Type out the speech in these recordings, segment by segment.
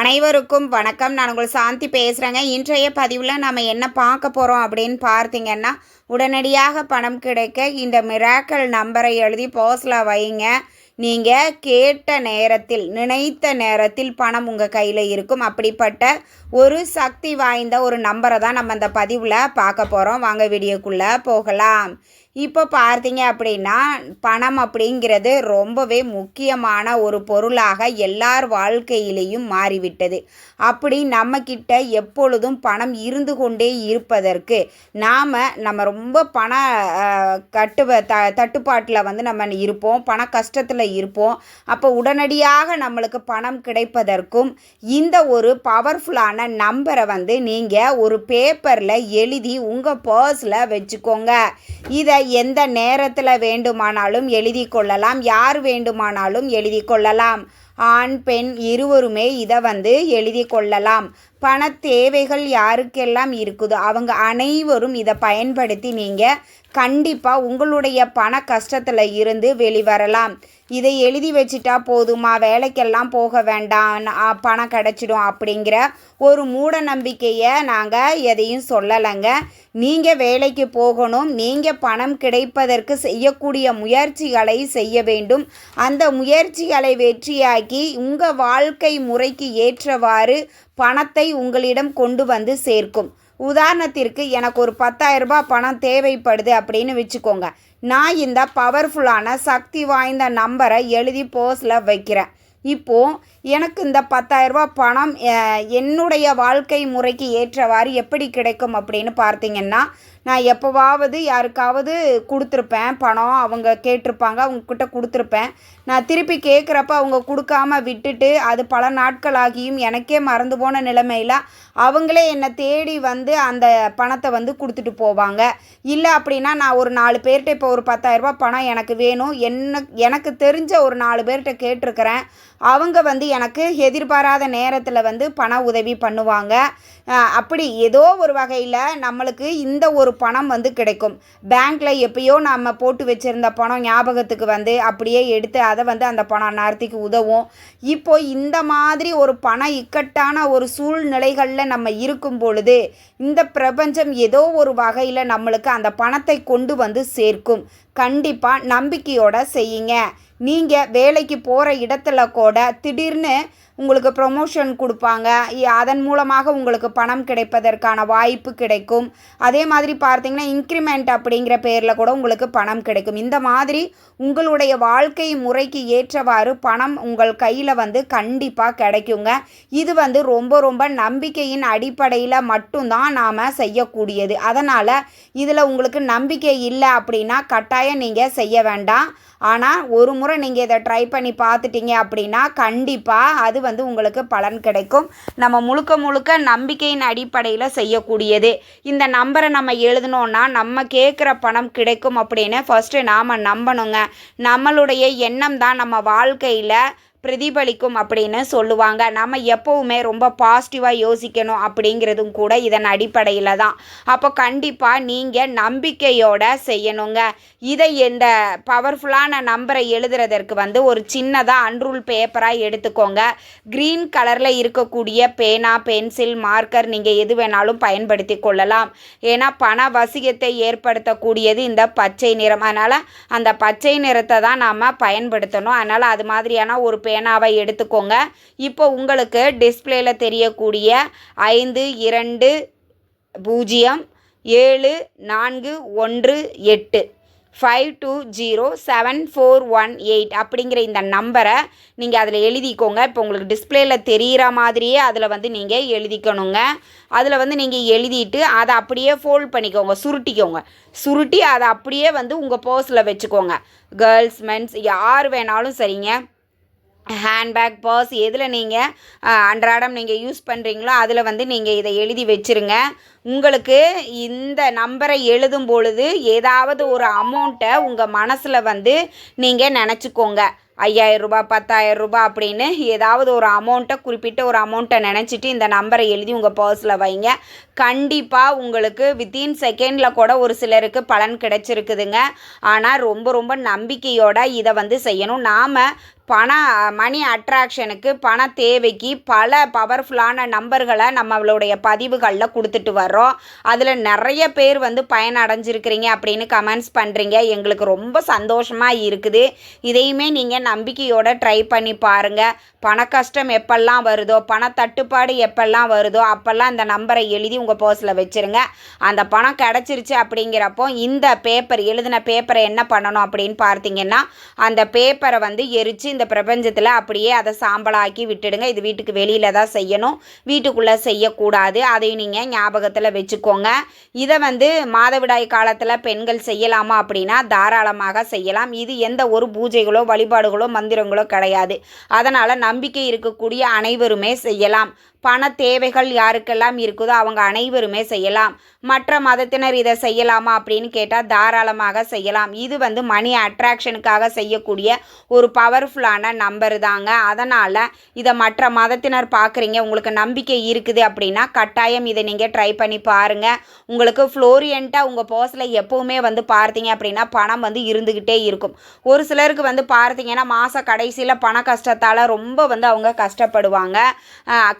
அனைவருக்கும் வணக்கம். நான் உங்கள் சாந்தி பேசுகிறேங்க இன்றைய பதிவில் நம்ம என்ன பார்க்க போகிறோம் அப்படின்னு பார்த்தீங்கன்னா உடனடியாக பணம் கிடைக்க இந்த மிராக்கல் நம்பரை எழுதி போஸ்டில் வைங்க. நீங்கள் கேட்ட நேரத்தில் நினைத்த நேரத்தில் பணம் உங்கள் கையில் இருக்கும். அப்படிப்பட்ட ஒரு சக்தி வாய்ந்த ஒரு நம்பரை தான் நம்ம இந்த பதிவில் பார்க்க போகிறோம் வாங்க வீடியோக்குள்ளே போகலாம். இப்போ பார்த்தீங்க அப்படின்னா பணம் அப்படிங்கிறது ரொம்பவே முக்கியமான ஒரு பொருளாக எல்லார் வாழ்க்கையிலையும் மாறிவிட்டது. அப்படி நம்மக்கிட்ட எப்பொழுதும் பணம் இருந்து கொண்டே இருப்பதற்கு நாம் நம்ம ரொம்ப பண கட்டுவ த தட்டுப்பாட்டில் வந்து நம்ம இருப்போம் பண கஷ்டத்தில் இருப்போம். அப்போ உடனடியாக நம்மளுக்கு பணம் கிடைப்பதற்கும் இந்த ஒரு பவர்ஃபுல்லான நம்பரை வந்து நீங்கள் ஒரு பேப்பரில் எழுதி உங்கள் பர்ஸில் வச்சுக்கோங்க. இதை எந்த நேரத்தில் வேண்டுமானாலும் எழுதி கொள்ளலாம் யார் வேண்டுமானாலும் எழுதி கொள்ளலாம். ஆண் பெண் இருவருமே இதை வந்து எழுதி கொள்ளலாம். பண தேவைகள் யாருக்கெல்லாம் இருக்குதோ அவங்க அனைவரும் இதை பயன்படுத்தி நீங்கள் கண்டிப்பாக உங்களுடைய பண கஷ்டத்தில் இருந்து வெளிவரலாம் இதை எழுதி வச்சிட்டா போதுமா? வேலைக்கெல்லாம் போக வேண்டாம். பணம் கிடச்சிடும் அப்படிங்கிற ஒரு மூட நம்பிக்கையை நாங்கள் எதையும் சொல்லலைங்க. நீங்கள் வேலைக்கு போகணும். நீங்கள் பணம் கிடைப்பதற்கு செய்யக்கூடிய முயற்சிகளை செய்ய வேண்டும். அந்த முயற்சிகளை வெற்றியாக்கி உங்கள் வாழ்க்கை முறைக்கு ஏற்றவாறு பணத்தை உங்களிடம் கொண்டு வந்து சேர்க்கும். உதாரணத்திற்கு எனக்கு ஒரு 10000 ரூபாய் பணம் தேவைப்படுது அப்படின்னு வச்சுக்கோங்க. நான் இந்த பவர்ஃபுல்லான சக்தி வாய்ந்த நம்பரை எழுதி போஸ்டில் வைக்கிறேன். இப்போது எனக்கு இந்த பத்தாயிரரூபா பணம் என்னுடைய வாழ்க்கை முறைக்கு ஏற்றவாறு எப்படி கிடைக்கும் அப்படின்னு பார்த்தீங்கன்னா நான் எப்போவாவது யாருக்காவது கொடுத்துருப்பேன். பணம் அவங்க கேட்டிருப்பாங்க அவங்கக்கிட்ட கொடுத்துருப்பேன். நான் திருப்பி கேட்குறப்ப அவங்க கொடுக்காம விட்டுட்டு அது பல நாட்களாகியும் எனக்கே மறந்து போன நிலைமையில் அவங்களே என்னை தேடி வந்து அந்த பணத்தை வந்து கொடுத்துட்டு போவாங்க. இல்லை அப்படின்னா நான் ஒரு நாலு பேர்கிட்ட இப்போ ஒரு பத்தாயிரரூபா பணம் எனக்கு வேணும். என்ன எனக்கு தெரிஞ்ச ஒரு நாலு பேர்கிட்ட கேட்டிருக்கிறேன். அவங்க வந்து எனக்கு எதிர்பாராத நேரத்தில் வந்து பண உதவி பண்ணுவாங்க. அப்படி ஏதோ ஒரு வகையில் நம்மளுக்கு இந்த ஒரு பணம் வந்து கிடைக்கும். பேங்க்கில் எப்பயோ நம்ம போட்டு வச்சுருந்த பணம் ஞாபகத்துக்கு வந்து அப்படியே எடுத்து அதை வந்து அந்த பணம் நேரத்துக்கு உதவும். இப்போ இந்த மாதிரி ஒரு பண இக்கட்டான ஒரு சூழ்நிலைகளில் நம்ம இருக்கும் பொழுது இந்த பிரபஞ்சம் ஏதோ ஒரு வகையில் நம்மளுக்கு அந்த பணத்தை கொண்டு வந்து சேர்க்கும். கண்டிப்பாக நம்பிக்கையோட செய்யுங்க. நீங்கள் வேலைக்கு போகிற இடத்துல கூட திடீர்னு உங்களுக்கு ப்ரொமோஷன் கொடுப்பாங்க. அதன் மூலமாக உங்களுக்கு பணம் கிடைப்பதற்கான வாய்ப்பு கிடைக்கும். அதே மாதிரி பார்த்தீங்கன்னா இன்க்ரிமெண்ட் அப்படிங்கிற பேரில் கூட உங்களுக்கு பணம் கிடைக்கும். இந்த மாதிரி உங்களுடைய வாழ்க்கை முறைக்கு ஏற்றவாறு பணம் உங்கள் கையில் வந்து கண்டிப்பாக கிடைக்குங்க. இது வந்து ரொம்ப ரொம்ப நம்பிக்கையின் அடிப்படையில் மட்டும்தான் நாம் செய்யக்கூடியது. அதனால் இதில் உங்களுக்கு நம்பிக்கை இல்லை அப்படின்னா கட்டாயம் நீங்கள் செய்ய வேண்டாம். ஆனால் ஒரு முறை நீங்கள் இதை ட்ரை பண்ணி பார்த்துட்டீங்க அப்படின்னா கண்டிப்பாக அது வந்து உங்களுக்கு பலன் கிடைக்கும். நம்ம முழுக்க முழுக்க நம்பிக்கையின் அடிப்படையில் செய்யக்கூடியது. இந்த நம்பரை நம்ம எழுதணும்னா நம்ம கேட்குற பணம் கிடைக்கும் அப்படின்னு ஃபஸ்ட்டு நாம் நம்பணுங்க. நம்மளுடைய எண்ணம் தான் நம்ம வாழ்க்கையில் பிரதிபலிக்கும் அப்படின்னு சொல்லுவாங்க. நம்ம எப்போவுமே ரொம்ப பாசிட்டிவாக யோசிக்கணும் அப்படிங்கிறதும் கூட இதன் அடிப்படையில் தான். அப்போ கண்டிப்பாக நீங்கள் நம்பிக்கையோட செய்யணுங்க. இதை இந்த பவர்ஃபுல்லான நம்பரை எழுதுறதற்கு வந்து ஒரு சின்னதாக அன்ரூல் பேப்பராக எடுத்துக்கோங்க. க்ரீன் கலரில் இருக்கக்கூடிய பேனா பென்சில் மார்க்கர் நீங்கள் எது வேணாலும் பயன்படுத்தி கொள்ளலாம். ஏன்னா பண வசியத்தை ஏற்படுத்தக்கூடியது இந்த பச்சை நிறம். அதனால் அந்த பச்சை நிறத்தை தான் நாம் பயன்படுத்தணும். அதனால் அது மாதிரியான ஒரு பேனாவை எடுத்துக்கோங்க. இப்போ உங்களுக்கு டிஸ்பிளேல தெரியக்கூடிய ஐந்து இரண்டு பூஜ்ஜியம் ஏழு நான்கு ஒன்று எட்டு five two zero seven four one eight அப்படிங்கிற இந்த நம்பரை நீங்கள் அதில் எழுதிக்கோங்க. இப்போ உங்களுக்கு டிஸ்பிளேயில் தெரிகிற மாதிரியே அதில் வந்து நீங்கள் எழுதிக்கணுங்க. அதில் வந்து நீங்கள் எழுதிட்டு அதை அப்படியே ஃபோல்ட் பண்ணிக்கோங்க சுருட்டிக்கோங்க. சுருட்டி அதை அப்படியே வந்து உங்கள் பர்ஸில் வச்சுக்கோங்க. கேர்ள்ஸ் மென்ஸ் யார் வேணாலும் சரிங்க. ஹேண்ட்பேக் பர்ஸ் எதில் நீங்கள் அன்றாடம் நீங்கள் யூஸ் பண்ணுறீங்களோ அதில் வந்து நீங்கள் இதை எழுதி வச்சிருங்க. உங்களுக்கு இந்த நம்பரை எழுதும் பொழுது ஏதாவது ஒரு அமௌண்ட்டை உங்கள் மனசில் வந்து நீங்கள் நினச்சிக்கோங்க. ஐயாயிரம் ரூபா பத்தாயிரம் ரூபாய் அப்படின்னு ஏதாவது ஒரு அமௌண்ட்டை குறிப்பிட்ட ஒரு அமௌண்ட்டை நினச்சிட்டு இந்த நம்பரை எழுதி உங்கள் பர்ஸில் வைங்க. கண்டிப்பாக உங்களுக்கு வித்தின் செகண்டில் கூட ஒரு சிலருக்கு பலன் கிடைச்சிருக்குதுங்க. ஆனால் ரொம்ப ரொம்ப நம்பிக்கையோட இதை வந்து செய்யணும். நாம் பண மணி அட்ராக்ஷனுக்கு பண தேவைக்கு பல பவர்ஃபுல்லான நம்பர்களை நம்மளுடைய பதிவுகளில் கொடுத்துட்டு வர்றோம். அதில் நிறைய பேர் வந்து பயனடைஞ்சிருக்கிறீங்க அப்படின்னு கமெண்ட்ஸ் பண்ணுறீங்க எங்களுக்கு ரொம்ப சந்தோஷமாக இருக்குது. இதையுமே நீங்கள் நம்பிக்கையோடு ட்ரை பண்ணி பாருங்கள் பண கஷ்டம் எப்பெல்லாம் வருதோ பண தட்டுப்பாடு எப்பெல்லாம் வருதோ அப்போல்லாம் இந்த நம்பரை எழுதி உங்கள் பர்ஸில் வச்சுருங்க. அந்த பணம் கிடச்சிருச்சு அப்படிங்கிறப்போ இந்த பேப்பர் எழுதின பேப்பரை என்ன பண்ணணும் அப்படின்னு பார்த்தீங்கன்னா அந்த பேப்பரை வந்து எரித்து இந்த பிரபஞ்சத்தில் அப்படியே அதை சாம்பலாக்கி விட்டுடுங்க. இது வீட்டுக்கு வெளியில் தான் செய்யணும். வீட்டுக்குள்ளே செய்யக்கூடாது. அதையும் நீங்கள் ஞாபகத்தில் வச்சுக்கோங்க. இதை வந்து மாதவிடாய் காலத்தில் பெண்கள் செய்யலாமா அப்படின்னா தாராளமாக செய்யலாம். இது எந்த ஒரு பூஜைகளோ வழிபாடுகளோ மந்திரங்களோ கிடையாது. அதனால் நம்பிக்கை இருக்கக்கூடிய அனைவருமே செய்யலாம். பண தேவைகள் யாருக்கெல்லாம் இருக்குதோ அவங்க அனைவருமே செய்யலாம். மற்ற மதத்தினர் இதை செய்யலாமா அப்படின்னு கேட்டால் தாராளமாக செய்யலாம். இது வந்து மணி அட்ராக்ஷனுக்காக செய்யக்கூடிய ஒரு பவர்ஃபுல்லான நம்பர் தாங்க. அதனால் இதை மற்ற மதத்தினர் பார்க்குறீங்க உங்களுக்கு நம்பிக்கை இருக்குது அப்படின்னா கட்டாயம் இதை நீங்கள் ட்ரை பண்ணி பாருங்கள் உங்களுக்கு ஃப்ளோரியண்ட்டாக உங்கள் பர்ஸில் எப்போவுமே வந்து பார்த்தீங்க அப்படின்னா பணம் வந்து இருந்துக்கிட்டே இருக்கும். ஒரு சிலருக்கு வந்து பார்த்தீங்கன்னா மாத கடைசியில் பண கஷ்டத்தால் ரொம்ப வந்து அவங்க கஷ்டப்படுவாங்க.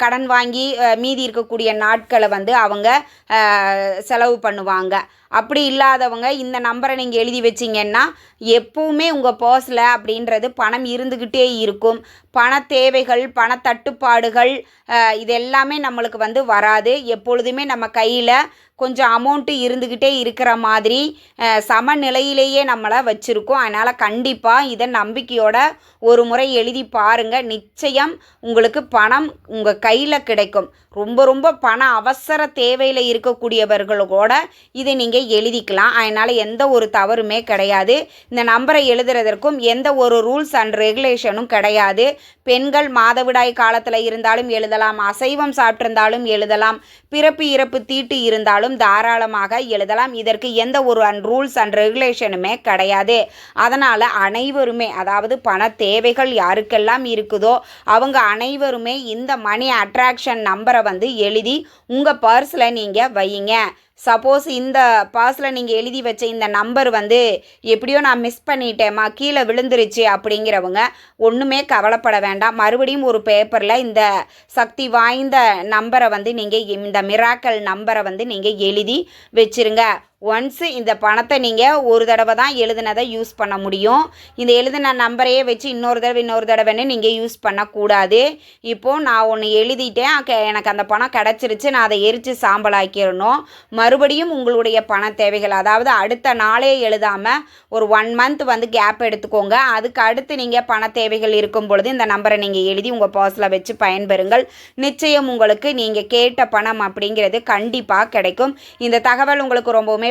கடன் வாங்கி மீதி இருக்கக்கூடிய நாட்களை வந்து அவங்க செலவு பண்ணுவாங்க. அப்படி இல்லாதவங்க இந்த நம்பரை நீங்கள் எழுதி வச்சிங்கன்னா எப்பவுமே உங்கள் பர்ஸில் அப்படின்றது பணம் இருந்துக்கிட்டே இருக்கும். பண தேவைகள் பண தட்டுப்பாடுகள் இது எல்லாமே நம்மளுக்கு வந்து வராது. எப்பொழுதுமே நம்ம கையில் கொஞ்சம் அமௌண்ட்டு இருந்துக்கிட்டே இருக்கிற மாதிரி சமநிலையிலேயே நம்மளை வச்சுருக்கோம். அதனால் கண்டிப்பாக இதை நம்பிக்கையோட ஒரு முறை எழுதி பாருங்கள் நிச்சயம் உங்களுக்கு பணம் உங்கள் கையில் கிடைக்கும். ரொம்ப ரொம்ப பண அவசர தேவையில் இருக்கக்கூடியவர்களோட இதை நீங்கள் எழுதிக்கலாம். அதனால் எந்த ஒரு தவறுமே கிடையாது. இந்த நம்பரை எழுதுறதற்கும் எந்த ஒரு ரூல்ஸ் அண்ட் ரெகுலேஷனும் கிடையாது. பெண்கள் மாதவிடாய் காலத்தில் இருந்தாலும் எழுதலாம். அசைவம் சாப்பிட்டிருந்தாலும் எழுதலாம். பிறப்பு இறப்பு தீட்டு இருந்தாலும் தாராளமாக எழுதலாம். இதற்கு எந்த ஒரு அன் ரூல்ஸ் அண்ட் ரெகுலேஷனுமே கிடையாது. அதனால் அனைவருமே அதாவது பண தேவைகள் யாருக்கெல்லாம் இருக்குதோ அவங்க அனைவருமே இந்த மணி அட்ராக்ஷன் நம்பரை வந்து எழுதி உங்கள் பர்ஸில் நீங்கள் வையுங்க. சப்போஸ் இந்த பாஸில் நீங்கள் எழுதி வச்ச இந்த நம்பர் வந்து எப்படியோ நான் மிஸ் பண்ணிட்டேம்மா கீழே விழுந்துருச்சு அப்படிங்கிறவங்க ஒன்றுமே கவலைப்பட வேண்டாம். மறுபடியும் ஒரு பேப்பரில் இந்த சக்தி வாய்ந்த நம்பரை வந்து நீங்கள் இந்த மிராக்கல் நம்பரை வந்து நீங்கள் எழுதி வச்சுருங்க. ஒன்ஸு இந்த பணத்தை நீங்கள் ஒரு தடவை தான் எழுதுனதை யூஸ் பண்ண முடியும். இந்த எழுதின நம்பரையே வச்சு இன்னொரு தடவை இன்னொரு தடவைன்னு நீங்கள் யூஸ் பண்ணக்கூடாது. இப்போது நான் ஒன்று எழுதிட்டேன். எனக்கு அந்த பணம் கிடச்சிருச்சு. நான் அதை எரித்து சாம்பலாக்கிடணும் மறுபடியும் உங்களுடைய பண தேவைகள் அதாவது அடுத்த நாளே எழுதாமல் ஒரு ஒன் மந்த் வந்து கேப் எடுத்துக்கோங்க. அதுக்கு அடுத்து நீங்கள் பண தேவைகள் இருக்கும் பொழுது இந்த நம்பரை நீங்கள் எழுதி உங்கள் பர்ஸில் வச்சு பயன்பெறுங்கள். நிச்சயம் உங்களுக்கு நீங்கள் கேட்ட பணம் அப்படிங்கிறது கண்டிப்பாக கிடைக்கும். இந்த தகவல் உங்களுக்கு ரொம்பவுமே